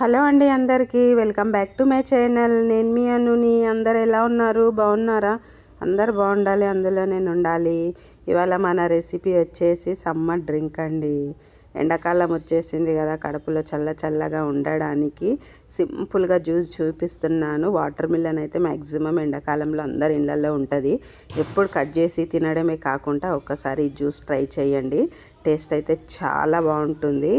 Hello అండి అందరికీ welcome back to my channel. నేను మీ అనుని. అందరు ఎలా ఉన్నారు? బాగున్నారా? అందరు బాగుండాలి అందులో నేను ఉండాలి. ఇవాళ మన రెసిపీ వచ్చేసి సమ్మర్ డ్రింక్ అండి. ఎండాకాలం వచ్చేసింది కదా కడుపులో చల్ల చల్లగా ఉండడానికి సింపుల్గా జ్యూస్ చూపిస్తున్నాను. వాటర్ మిల్లన్ అయితే మ్యాక్సిమం ఎండాకాలంలో అందరి ఇళ్ళల్లో ఉంటుంది. ఎప్పుడు కట్ చేసి తినడమే కాకుండా ఒక్కసారి జ్యూస్ ట్రై చేయండి. టేస్ట్ అయితే చాలా బాగుంటుంది.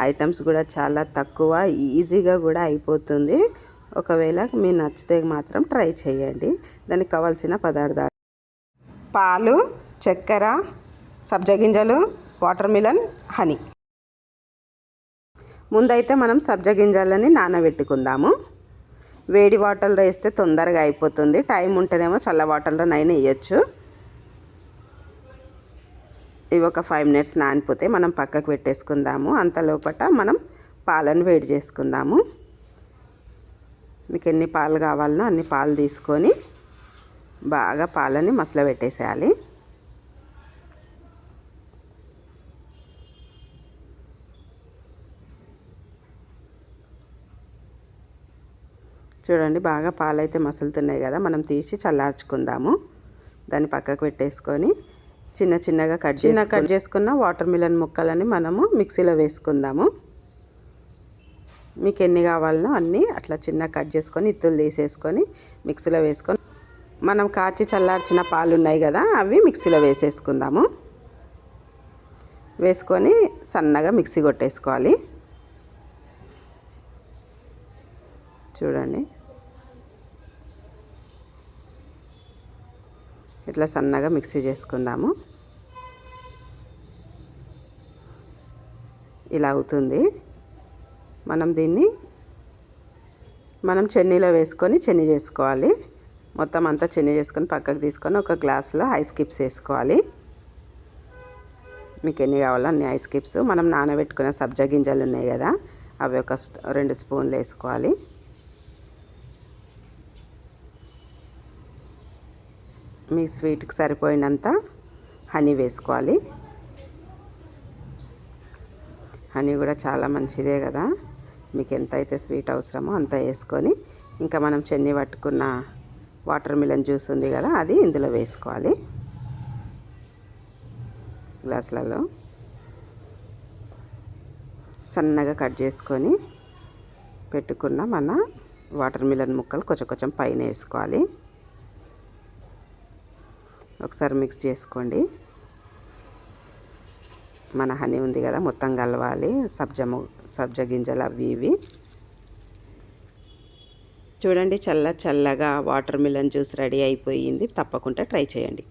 ఐటమ్స్ కూడా చాలా తక్కువ ఈజీగా కూడా అయిపోతుంది. ఒకవేళ మీ నచ్చితే మాత్రం ట్రై చేయండి. దానికి కావాల్సిన పదార్థాలు. పాలు చక్కెర సబ్జ గింజలు వాటర్ మిలన్ హనీ. ముందైతే మనం సబ్జ గింజలని నానబెట్టుకుందాము. వేడి వాటర్లో వేస్తే తొందరగా అయిపోతుంది. టైం ఉంటేనేమో చల్ల వాటర్లో నైనా వేయచ్చు. ఇవి ఒక ఫైవ్ మినిట్స్ నానిపోతే మనం పక్కకు పెట్టేసుకుందాము. అంత లోపల మనం పాలను వేడి చేసుకుందాము. మీకు ఎన్ని పాలు కావాలనో అన్ని పాలు తీసుకొని బాగా పాలని మసల పెట్టేసేయాలి. చూడండి బాగా పాలైతే మసులుతున్నాయి కదా. మనం తీసి చల్లార్చుకుందాము. దాన్ని పక్కకు పెట్టేసుకొని చిన్న చిన్నగా కట్ చిన్న కట్ చేసుకున్న వాటర్ మిలన్ ముక్కలని మనము మిక్సీలో వేసుకుందాము. మీకు ఎన్ని కావాలనో అన్నీ అట్లా చిన్న కట్ చేసుకొని ఇత్తులు తీసేసుకొని మిక్సీలో వేసుకొని మనం కాచి చల్లార్చిన పాలు ఉన్నాయి కదా అవి మిక్సీలో వేసేసుకుందాము. వేసుకొని సన్నగా మిక్సీ కొట్టేసుకోవాలి. చూడండి. ఇట్లా సన్నగా మిక్సీ చేసుకుందాము. ఇలా అవుతుంది. మనం దీన్ని మనం చెన్నీలో వేసుకొని చెన్ని చేసుకోవాలి. మొత్తం అంతా చెన్ని చేసుకొని పక్కకు తీసుకొని ఒక గ్లాస్లో ఐస్ కిప్స్ వేసుకోవాలి. మీకు ఎన్ని కావాలో అన్ని ఐస్ కిప్స్ మనం నానబెట్టుకున్న సబ్జా గింజలు ఉన్నాయి కదా అవి ఒక రెండు స్పూన్లు వేసుకోవాలి. మీ స్వీట్కి సరిపోయినంత హనీ వేసుకోవాలి. హనీ కూడా చాలా మంచిదే కదా. మీకు ఎంత అయితే స్వీట్ అవసరమో అంత వేసుకొని ఇంకా మనం చెన్ని పట్టుకున్న వాటర్ మిలన్ జ్యూస్ ఉంది కదా అది ఇందులో వేసుకోవాలి. గ్లాసులలో సన్నగా కట్ చేసుకొని పెట్టుకున్న మన వాటర్ మిలన్ ముక్కలు కొంచెం కొంచెం పైన వేసుకోవాలి. ఒకసారి మిక్స్ చేసుకోండి. మన హనీ ఉంది కదా మొత్తం కలవాలి. సబ్జ సబ్జ గింజలు అవి ఇవి. చూడండి చల్ల చల్లగా వాటర్ మిలన్ జ్యూస్ రెడీ అయిపోయింది. తప్పకుండా ట్రై చేయండి.